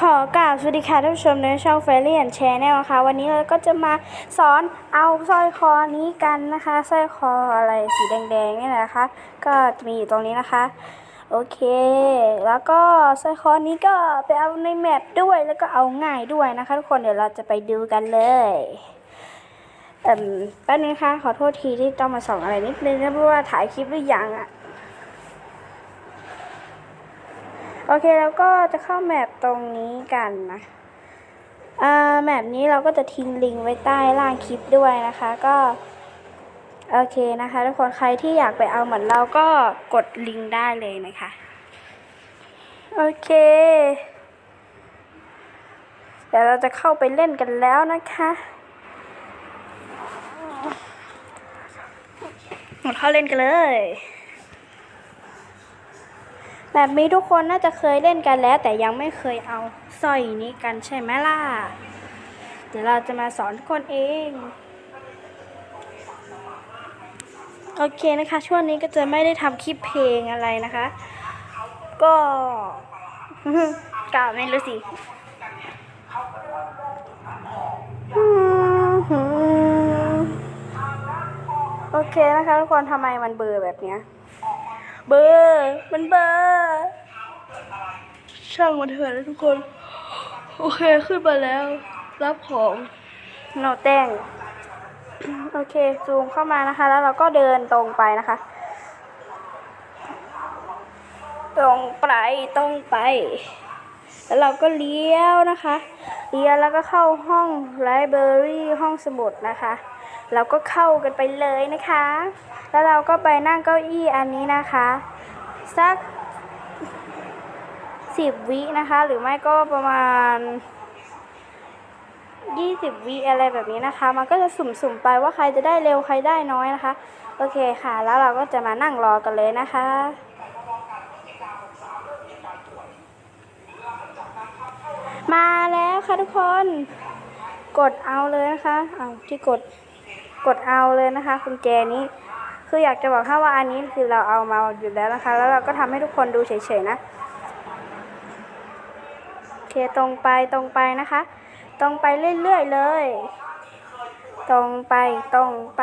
ขอกราบสวัสดีค่ะท่านผู้ชมในช่องเฟรลี่แอนแชร์แนลค่ะวันนี้เราก็จะมาสอนเอาสร้อยคอนี้กันนะคะสร้อยคออะไรสีแดงๆนี่แหละนะคะ ก็จะมีอยู่ตรงนี้นะคะ โอเค แล้วก็สร้อยคอนี้ก็ไปเอาในแมปด้วยแล้วก็เอาง่ายด้วยนะคะ ทุกคนเดี๋ยวเราจะไปดูกันเลยเอ่มแป๊บนึงค่ะขอโทษทีที่ต้องมาส่องอะไรนิดนึงนะเพราะว่าถ่ายคลิปหรือยังอะ โอเคแล้วก็จะเข้าแมปตรงนี้กันนะอ่าแมปนี้เราก็จะทิ้งลิงก์ไว้ใต้ล่างคลิปด้วยนะคะ ก็โอเคนะคะทุกคนใครที่อยากไปเอาเหมือนเราก็กดลิงก์ได้เลยนะคะ โอเคเดี๋ยวเราจะเข้าไปเล่นกันแล้วนะคะหมดเข้าเล่นกันเลย แบบนี้ทุกคนน่าจะเคยเล่นกันแล้ว แต่ยังไม่เคยเอาสร้อยนี้กันใช่ไหมล่ะ เดี๋ยวเราจะมาสอนทุกคนเองโอเคนะคะ ช่วงนี้ก็จะไม่ได้ทำคลิปเพลงอะไรนะคะ ก็กล่าวไม่รู้สิโอเคนะคะทุกคนทำไมมันเบอร์แบบเนี้ย เบอร์ มันเบอร์ ช่างมันเถอะนะทุกคน โอเคขึ้นมาแล้ว รับของเราแต่งโอเคซูมเข้ามานะคะ แล้วเราก็เดินตรงไปนะคะ ตรงไปตรงไป แล้วเราก็เลี้ยวนะคะเลี้ยวแล้วก็เข้าห้องไลบรารีห้องสมุดนะคะ เราก็เข้ากันไปเลยนะคะ แล้วเราก็ไปนั่งเก้าอี้อันนี้นะคะ สัก สิบวินะคะ หรือไม่ก็ประมาณยี่สิบวิอะไรแบบนี้นะคะ มันก็จะสุ่มๆไปว่าใครจะได้เร็วใครได้น้อยนะคะ โอเคค่ะ แล้วเราก็จะมานั่งรอกันเลยนะคะมาแล้วค่ะทุกคน กดเอาเลยนะคะเอาที่กดกดเอาเลยนะคะคุณแจนี้ คืออยากจะบอกให้ว่าอันนี้คือเราเอามาอยู่แล้วนะคะ แล้วเราก็ทำให้ทุกคนดูเฉยๆนะ ตรงไปตรงไปนะคะ ตรงไปเรื่อยๆเลย ตรงไปตรงไป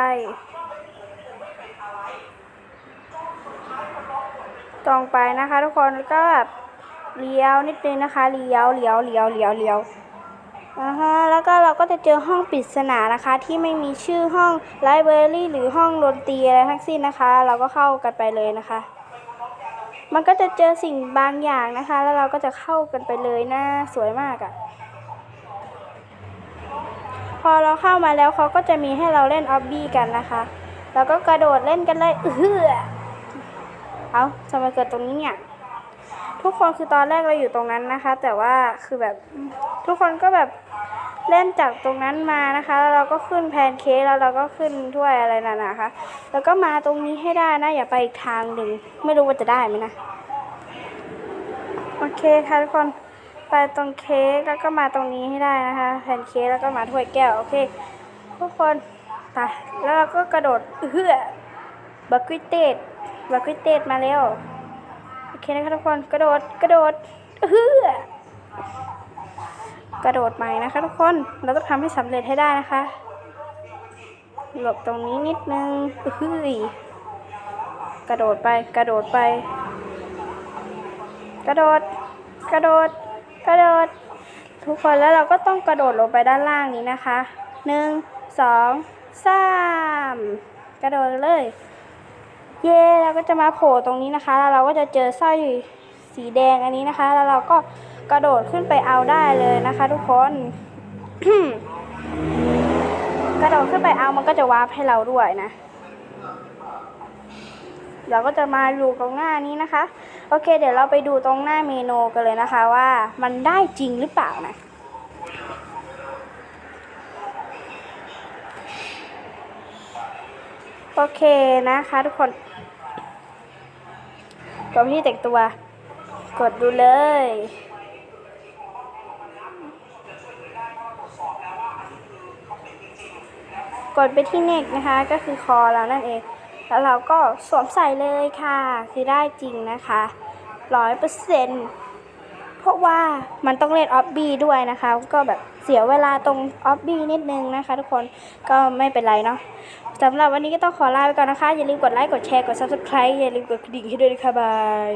ตรงไปนะคะ ทุกคนแล้วก็แบบเลี้ยวนิดนึงนะคะเลี้ยวเลี้ยวเลี้ยวเลี้ยวเลี้ยวอ่าฮะแล้วก็เราก็จะเจอห้องปริศนานะคะ ที่ไม่มีชื่อห้องไลบรารีหรือห้องดนตรีอะไรทั้งสิ้นนะคะ เราก็เข้ากันไปเลยนะคะ มันก็จะเจอสิ่งบางอย่างนะคะ แล้วเราก็จะเข้ากันไปเลยนะสวยมากอะ่ะ พอเราเข้ามาแล้วเขาก็จะมีให้เราเล่นออบบี้กันนะคะแล้วก็กระโดดเล่นกันเลยเออเอาทำไมเกิดตรงนี้เนี่ย ทุกคนคือตอนแรกเราอยู่ตรงนั้นนะคะ แต่ว่าคือแบบทุกคนก็แบบเล่นจากตรงนั้นมานะคะ แล้วเราก็ขึ้นแพนเค้กแล้วเราก็ขึ้นถ้วยอะไรนั่นนะคะ แล้วก็มาตรงนี้ให้ได้นะ อย่าไปอีกทางหนึ่งไม่รู้ว่าจะได้ไหมนะ โอเคค่ะทุกคนไปตรงเค้กแล้วก็มาตรงนี้ให้ได้นะคะแพนเค้กแล้วก็มาถ้วยแก้วโอเค ทุกคนไปแล้วเราก็กระโดดเอื้อบักกิเตตบักกิเตตมาแล้ว อเคนะคะทุกคนกระโดดกระโดดเฮือกระโดดใหม่นะคะทุกคนเราต้องทำให้สำเร็จให้ได้นะคะหลบตรงนี้นิดนึงเฮ้ยกระโดดไปกระโดดไป กระโดด กระโดด กระโดด ทุกคนแล้วเราก็ต้องกระโดดลงไปด้านล่างนี้นะคะหนึ่งสองสามกระโดดเลย เย่เราก็จะมาโผล่ตรงนี้นะคะ แล้วเราก็จะเจอสร้อยสีแดงอันนี้นะคะ แล้วเราก็กระโดดขึ้นไปเอาได้เลยนะคะ ทุกคน กระโดดขึ้นไปเอามันก็จะวาร์ปให้เราด้วยนะ เราก็จะมาดูตรงหน้านี้นะคะ โอเค เดี๋ยวเราไปดูตรงหน้าเมนูกันเลยนะคะ ว่ามันได้จริงหรือเปล่านะ โอเคนะคะทุกคนกดไปที่แต่งตัว กดดูเลย กดไปที่เน็กนะคะก็คือคอเรานั่นเอง แล้วเราก็สวมใส่เลยค่ะ คือได้จริงนะคะร้อยเปอร์เซ็นต์ ราะว่ามันต้องเล่นออฟบี้ด้วยนะคะ ก็แบบเสียเวลาตรงออฟบี้นิดนึงนะคะ ทุกคนก็ไม่เป็นไรเนาะสำหรับวันนี้ก็ต้องขอลาไปก่อนนะคะ อย่าลืมกดไลค์กดแชร์กด subscribe อย่าลืมกดกระดิ่งให้ด้วยนะคะบาย